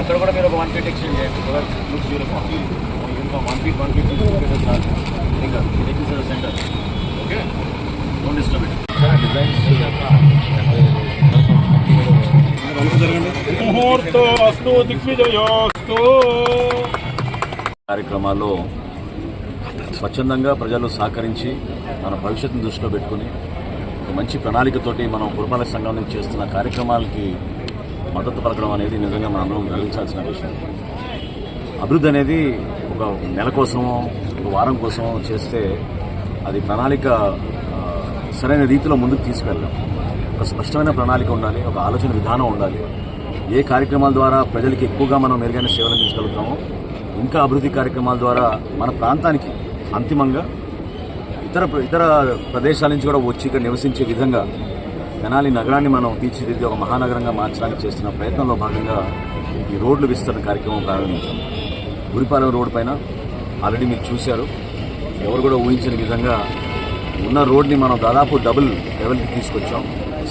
అక్కడ కూడా మీరు ఒక వన్ ఫీట్ ఎక్స్చేంజ్ చేయండి uniform one feet one feet ఇంకా centre okay don't disturb it కార్యక్రమాల్లో స్వచ్ఛందంగా ప్రజలు సహకరించి మన భవిష్యత్తును దృష్టిలో పెట్టుకుని ఒక మంచి ప్రణాళికతోటి మనం పురపాలక సంఘం నుంచి చేస్తున్న కార్యక్రమాలకి మద్దతు పలకడం అనేది నిజంగా మనం అందరం గర్వించాల్సిన విషయం. అభివృద్ధి అనేది ఒక నెల కోసమో ఒక వారం కోసమో చేస్తే అది ప్రణాళిక సరైన రీతిలో ముందుకు తీసుకెళ్ళాం ఒక స్పష్టమైన ప్రణాళిక ఉండాలి ఒక ఆలోచన విధానం ఉండాలి. ఏ కార్యక్రమాల ద్వారా ప్రజలకి ఎక్కువగా మనం మెరుగైన సేవలు అందించగలుగుతామో ఇంకా అభివృద్ధి కార్యక్రమాల ద్వారా మన ప్రాంతానికి అంతిమంగా ఇతర ఇతర ప్రదేశాల నుంచి కూడా వచ్చి ఇక్కడ నివసించే విధంగా తెనాలి నగరాన్ని మనం తీర్చిదిద్ది ఒక మహానగరంగా మార్చడానికి చేస్తున్న ప్రయత్నంలో భాగంగా ఈ రోడ్లు విస్తరణ కార్యక్రమం ప్రారంభించాం. గురిపాలెం రోడ్డు పైన ఆల్రెడీ మీరు చూశారు. ఎవరు కూడా ఊహించిన విధంగా ఉన్న రోడ్ని మనం దాదాపు డబుల్ లెవెల్కి తీసుకొచ్చాం.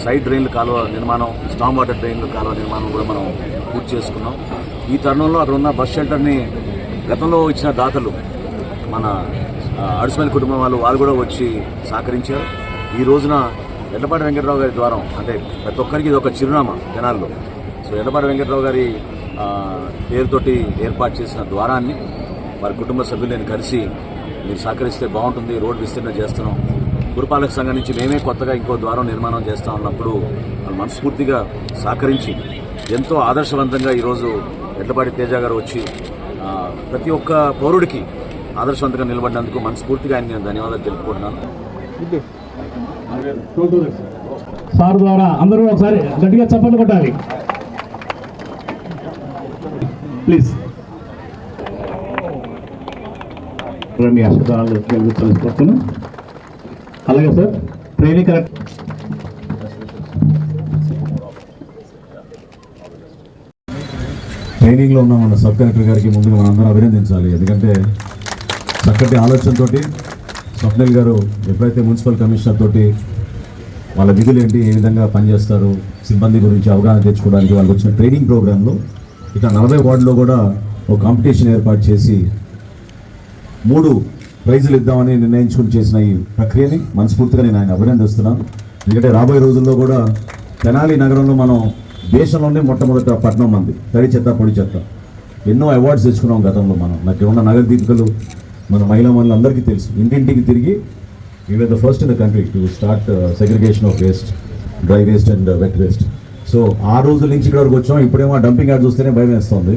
సైడ్ డ్రైన్లు కాలువ నిర్మాణం స్టామ్ వాటర్ డ్రైన్లు కాలువ నిర్మాణం కూడా మనం పూర్తి చేసుకున్నాం. ఈ తరుణంలో అక్కడ ఉన్న బస్ షెల్టర్ని గతంలో ఇచ్చిన దాతలు మన ఆ, కుటుంబం వాళ్ళు వాళ్ళు కూడా వచ్చి సహకరించారు. ఈ రోజున ఎడ్లపాటి వెంకటరావు గారి ద్వారం అంటే ప్రతి ఒక్కరికి ఇది ఒక చిరునామా జనాల్లో. సో ఎడ్లపాటి వెంకటరావు గారి పేరుతోటి ఏర్పాటు చేసిన ద్వారాన్ని వారి కుటుంబ సభ్యులు నేను కలిసి మీరు సహకరిస్తే బాగుంటుంది రోడ్ విస్తీర్ణ చేస్తున్నాం. పురపాలక సంఘం నుంచి మేమే కొత్తగా ఇంకో ద్వారం నిర్మాణం చేస్తా ఉన్నప్పుడు వాళ్ళు మనస్ఫూర్తిగా సహకరించి ఎంతో ఆదర్శవంతంగా ఈరోజు ఎడ్లపాటి తేజ గారు వచ్చి ప్రతి ఒక్క పౌరుడికి ఆదర్శవంతంగా నిలబడినందుకు మనస్ఫూర్తిగా ఆయన నేను ధన్యవాదాలు తెలుపుకుంటున్నాను. సార్ ద్వారా అందరూ ఒకసారి గట్టిగా చప్పట్లు కొట్టాలి. ప్లీజ్ మీ అష్టదానాలు తెలుసుకొచ్చాను. అలాగే సార్ ట్రైనింగ్ కరెక్ట్. ట్రైనింగ్లో ఉన్న మన సబ్ కలెక్టర్ గారికి ముందుగా మనం అందరం అభినందించాలి. ఎందుకంటే చక్కటి ఆలోచనతోటి స్వప్నిల్ గారు ఎప్పుడైతే మున్సిపల్ కమిషనర్ తోటి వాళ్ళ విధులు ఏంటి ఏ విధంగా పనిచేస్తారు సిబ్బంది గురించి అవగాహన తెచ్చుకోవడానికి వాళ్ళకి వచ్చిన ట్రైనింగ్ ప్రోగ్రాంలో ఇక నలభై వార్డులో కూడా ఒక కాంపిటీషన్ ఏర్పాటు చేసి మూడు ప్రైజులు ఇద్దామని నిర్ణయించుకుని చేసిన ఈ ప్రక్రియని మనస్ఫూర్తిగా నేను ఆయన అభినందిస్తున్నాను. ఎందుకంటే రాబోయే రోజుల్లో కూడా తెనాలి నగరంలో మనం దేశంలోనే మొట్టమొదట పట్టణం మంది తడి చెత్త పొడి చెత్త. ఎన్నో అవార్డ్స్ తెచ్చుకున్నాం గతంలో మనం. నాకు ఉన్న నగర దీపికలు మన మహిళా మనులు అందరికీ తెలుసు. ఇంటింటికి తిరిగి we the first in the country to start segregation of waste dry waste and wet waste so ఆ రోజుల నుంచి ఇక్కడ వరకు వచ్చాం. ఇప్పుడేమో డంపింగ్ యాడ్ చూస్తేనే భయం వేస్తుంది